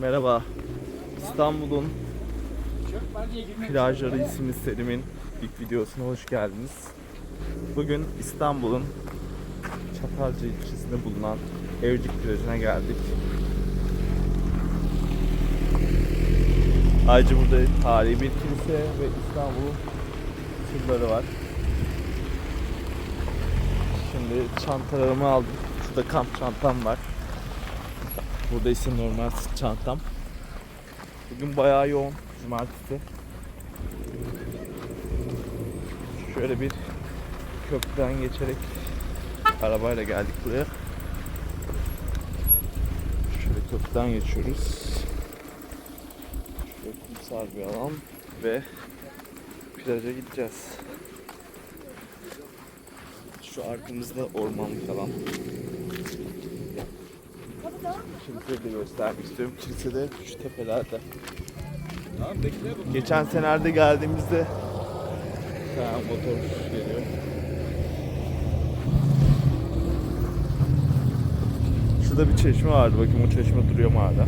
Merhaba. İstanbul'un plajları isimli serimin ilk videosuna hoş geldiniz. Bugün İstanbul'un Çatalca ilçesinde bulunan Evcik plajına geldik. Ayrıca burada tarihi bir kilise ve İstanbul'un surları var. Şimdi çantalarımı aldım. Şurada kamp çantam var. Burada ise normal çantam. Bugün bayağı yoğun. Cumartesi. Şöyle bir köprüden geçerek arabayla geldik buraya. Şöyle köprüden geçiyoruz. Şöyle kumsal bir alan ve plaja gideceğiz. Şu arkamızda ormanlık alan. Kiliseyi de göstermek istiyorum. Kilise de şu tepelerde. Geçen senelerde geldiğimizde tane motor geliyor. Şurada bir çeşme vardı. Bakayım o çeşme duruyor mu hala?